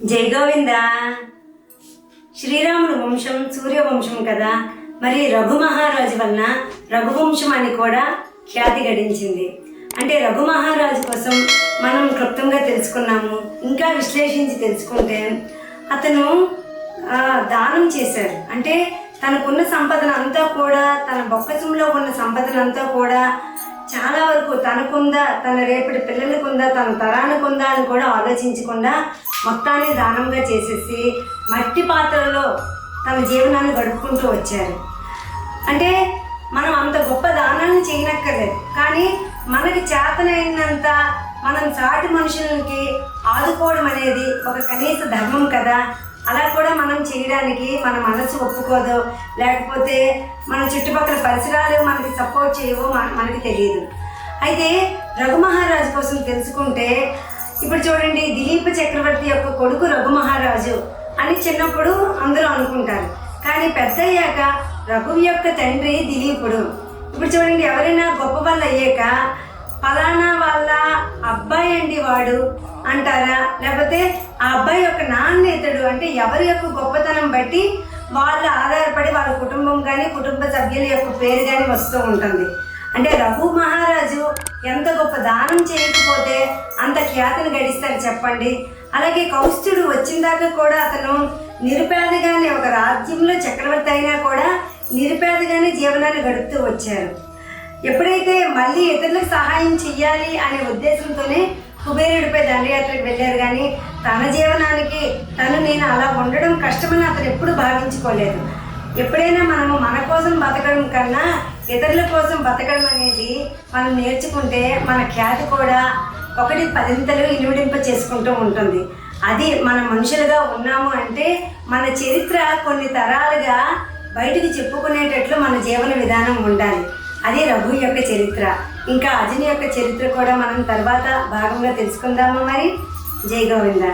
జై గోవింద. శ్రీరాముడు వంశం సూర్యవంశం కదా మరి రఘు మహారాజు వలన రఘువంశం అని కూడా ఖ్యాతి గడించింది. అంటే రఘు మహారాజు కోసం మనం క్లుప్తంగా తెలుసుకున్నాము ఇంకా విశ్లేషించి తెలుసుకుంటే అతను దానం చేశారు అంటే తనకున్న సంపదన అంతా కూడా తన బొక్కసంలో ఉన్న సంపదనంతా కూడా చాలా వరకు తనకుందా తన రేపటి పిల్లలకుందా తన తరానికుందా అని కూడా ఆలోచించకుండా మొత్తాన్ని దానంగా చేసేసి మట్టి పాత్రలో తన జీవనాన్ని గడుపుకుంటూ వచ్చారు. అంటే మనం అంత గొప్ప దానాన్ని చేయనక్కర్లేదు. కానీ మనకి చేతనైనంత మనం సాటి మనుషులకి ఆదుకోవడం అనేది ఒక కనీస ధర్మం కదా. అలా కూడా మనం చేయడానికి మన మనసు ఒప్పుకోదు. లేకపోతే మన చుట్టుపక్కల పరిసరాలు మనకి సపోర్ట్ చేయవో మన- మనకి తెలియదు. అయితే రఘు మహారాజు కోసం తెలుసుకుంటే ఇప్పుడు చూడండి దిలీప్ చక్రవర్తి యొక్క కొడుకు రఘు మహారాజు అని చిన్నప్పుడు అందరూ అనుకుంటారు. కానీ పెద్ద అయ్యాక రఘు యొక్క తండ్రి దిలీపుడు. ఇప్పుడు చూడండి ఎవరైనా గొప్ప వాళ్ళు అయ్యాక ఫలానా వాళ్ళ అబ్బాయి అండి వాడు అంటారా? లేకపోతే ఆ అబ్బాయి యొక్క నాన్న ఇతడు అంటే ఎవరి యొక్క గొప్పతనం బట్టి వాళ్ళు ఆధారపడి వాళ్ళ కుటుంబం కానీ కుటుంబ సభ్యుల యొక్క పేరు కానీ వస్తూ ఉంటుంది. అంటే రఘు మహారాజు ఎంత గొప్ప దానం చేయకపోతే అంత ఖ్యాతిని గడిస్తారు చెప్పండి. అలాగే కౌస్తుడు వచ్చిన దాకా కూడా అతను నిరుపేదగానే ఒక రాజ్యంలో చక్రవర్తి అయినా కూడా నిరుపేదగానే జీవనాన్ని గడుపుతూ వచ్చారు. ఎప్పుడైతే మళ్ళీ ఇతరులకు సహాయం చెయ్యాలి అనే ఉద్దేశంతోనే కుబేరుడిపై దండయాత్రకు వెళ్ళారు కానీ తన జీవనానికి తను నేను అలా ఉండడం కష్టమని అతను ఎప్పుడు భావించుకోలేదు. ఎప్పుడైనా మనము మన కోసం బతకడం కన్నా ఇతరుల కోసం బతకడం అనేది మనం నేర్చుకుంటే మన ఖ్యాతి కూడా ఒకటి పదింతలు ఇనుడింప చేసుకుంటూ ఉంటుంది. అది మన మనుషులుగా ఉన్నాము అంటే మన చరిత్ర కొన్ని తరాలుగా బయటికి చెప్పుకునేటట్లు మన జీవన విధానం ఉండాలి. అది రఘు యొక్క చరిత్ర. ఇంకా అర్జున్ యొక్క చరిత్ర కూడా మనం తర్వాత భాగంగా తెలుసుకుందామా మరి? జై గోవిందా.